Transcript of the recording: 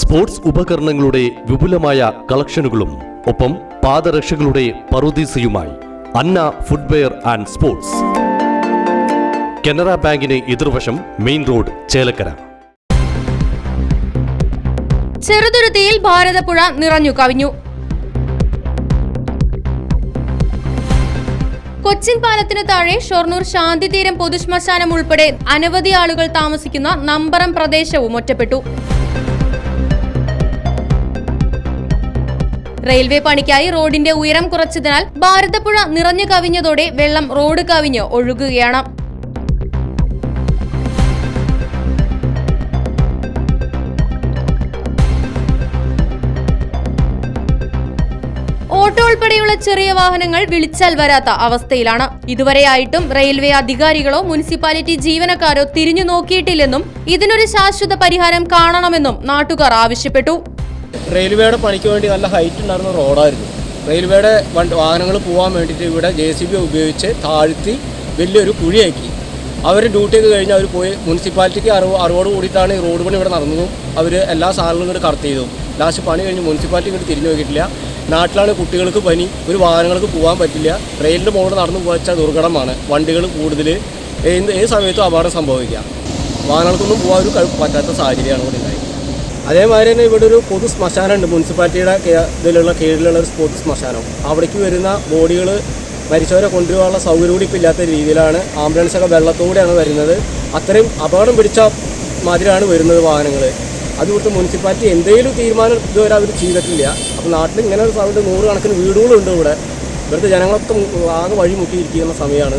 Sports ഉപകരണങ്ങളുടെ വിപുലമായ കളക്ഷനുകളും ഒപ്പം പാദരക്ഷകളുടെ പറുദീസയുമായി Anna footwear and sports. Canara ബാങ്കിന് എതിർവശം മെയിൻ റോഡ് ചേലക്കര. ചെറുതുരുത്തിയിൽ ഭാരതപ്പുഴ നിറഞ്ഞു കവിഞ്ഞു. കൊച്ചിൻ പാലത്തിനു താഴെ ഷൊർണൂർ ശാന്തിതീരം പൊതുശ്മശാനം ഉൾപ്പെടെ അനവധി ആളുകൾ താമസിക്കുന്ന നമ്പറം പ്രദേശവും ഒറ്റപ്പെട്ടു. റെയിൽവേ പണിക്കായി റോഡിന്റെ ഉയരം കുറച്ചതിനാൽ ഭാരതപ്പുഴ നിറഞ്ഞു കവിഞ്ഞതോടെ വെള്ളം റോഡ് കവിഞ്ഞ് ഒഴുകുകയാണ്. ഓട്ടോ ഉൾപ്പെടെയുള്ള ചെറിയ വാഹനങ്ങൾ വിളിച്ചാൽ വരാത്ത അവസ്ഥയിലാണ്. ഇതുവരെയായിട്ടും റെയിൽവേ അധികാരികളോ മുനിസിപ്പാലിറ്റി ജീവനക്കാരോ തിരിഞ്ഞു നോക്കിയിട്ടില്ലെന്നും ഇതിനൊരു ശാശ്വത പരിഹാരം കാണണമെന്നും നാട്ടുകാർ ആവശ്യപ്പെട്ടു. റെയിൽവേയുടെ പണിക്ക് വേണ്ടി നല്ല ഹൈറ്റ് ഉണ്ടായിരുന്ന റോഡായിരുന്നു. റെയിൽവേയുടെ വാഹനങ്ങൾ പോകാൻ വേണ്ടിയിട്ട് ഇവിടെ ജെ സി ബി ഉപയോഗിച്ച് താഴ്ത്തി വലിയൊരു കുഴിയാക്കി. അവർ ഡ്യൂട്ടിയൊക്കെ കഴിഞ്ഞ് അവർ പോയി മുനിസിപ്പാലിറ്റിക്ക് അറിവ് അറിവോട് കൂടിയിട്ടാണ് ഈ റോഡ് പണി ഇവിടെ നടന്നതും. അവർ എല്ലാ സാധനങ്ങളും ഇങ്ങോട്ട് കറക്റ്റ് ചെയ്തു. ലാസ്റ്റ് പണി കഴിഞ്ഞ് മുനിസിപ്പാലിറ്റി ഇങ്ങോട്ട് തിരിഞ്ഞു നോക്കിയിട്ടില്ല. നാട്ടിലാണ് കുട്ടികൾക്ക് പനി ഒരു വാഹനങ്ങൾക്ക് പോകാൻ പറ്റില്ല. റെയിലിന്റെ മുകളിൽ നടന്നു പോയച്ചാൽ ദുർഘടമാണ്. വണ്ടികൾ കൂടുതൽ ഏത് ഏത് സമയത്തും അപകടം സംഭവിക്കാം. വാഹനങ്ങൾക്കൊന്നും പോകാൻ ഒരു പറ്റാത്ത സാഹചര്യമാണ് ഇവിടെ ഉണ്ടായത്. അതേമാതിരി തന്നെ ഇവിടെ ഒരു പൊതു ശ്മശാനമുണ്ട്. മുനിസിപ്പാലിറ്റിയുടെ ഇതിലുള്ള കീഴിലുള്ള ഒരു പൊതു ശ്മശാനം. അവിടേക്ക് വരുന്ന ബോഡികൾ മരിച്ചവരെ കൊണ്ടുപോകാനുള്ള സൗകര്യം കൂടി ഇപ്പോൾ ഇല്ലാത്ത രീതിയിലാണ്. ആംബുലൻസൊക്കെ വെള്ളത്തോടെയാണ് വരുന്നത്. അത്രയും അപകടം പിടിച്ച മാതിരിയാണ് വരുന്നത് വാഹനങ്ങൾ അതുകൊണ്ട് മുനിസിപ്പാലിറ്റി എന്തെങ്കിലും തീരുമാനം ഇതുവരെ അവർ ചെയ്തിട്ടില്ല. അപ്പോൾ നാട്ടിൽ ഇങ്ങനെ ഒരു സമയത്ത് നൂറുകണക്കിന് വീടുകളുണ്ട് ഇവിടെ. ഇവിടുത്തെ ജനങ്ങളൊക്കെ ആകെ വഴിമുട്ടിയിരിക്കുന്ന സമയമാണ്.